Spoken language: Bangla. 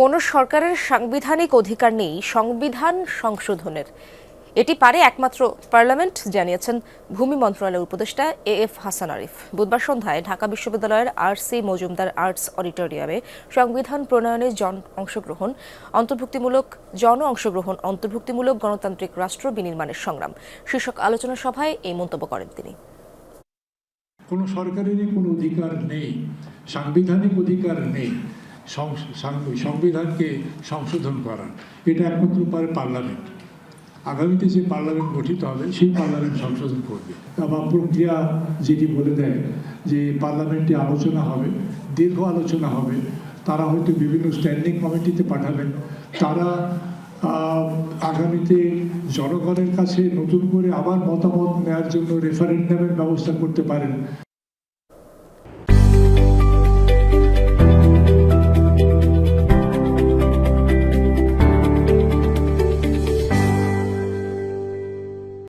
কোনো সরকারের সাংবিধানিক অধিকার নেই, সংবিধান সংশোধনের। এটি পারে একমাত্র পার্লামেন্ট, জানিয়েছেন ভূমি মন্ত্রণালয়ের উপদেষ্টা এ এফ হাসান আরিফ। বুধবার সন্ধ্যায় ঢাকা বিশ্ববিদ্যালয়ের আর সি মজুমদার আর্টস অডিটোরিয়ামে সংবিধান প্রণয়নে জন অংশগ্রহণ, অন্তর্ভুক্তিমূলক, জন অংশগ্রহণ, অন্তর্ভুক্তিমূলক গণতান্ত্রিক রাষ্ট্র বিনির্মাণের সংগ্রাম। শীর্ষক আলোচনা সভায় এই মন্তব্য করেন তিনি। কোনো সরকারেরই কোনো অধিকার নেই, সাংবিধানিক অধিকার নেই। সংবিধানকে সংশোধন করার। এটা একমাত্র পারে পার্লামেন্ট। আগামীতে যে পার্লামেন্ট গঠিত হবে, সেই পার্লামেন্ট সংশোধন করবে। বা প্রক্রিয়া যেটি বলে দেয় যে পার্লামেন্টে আলোচনা হবে, দীর্ঘ আলোচনা হবে, তারা হয়তো বিভিন্ন স্ট্যান্ডিং কমিটিতে পাঠাবেন। তারা আগামীতে জনগণের কাছে নতুন করে আবার মতামত নেওয়ার জন্য রেফারেন্ডামের ব্যবস্থা করতে পারেন।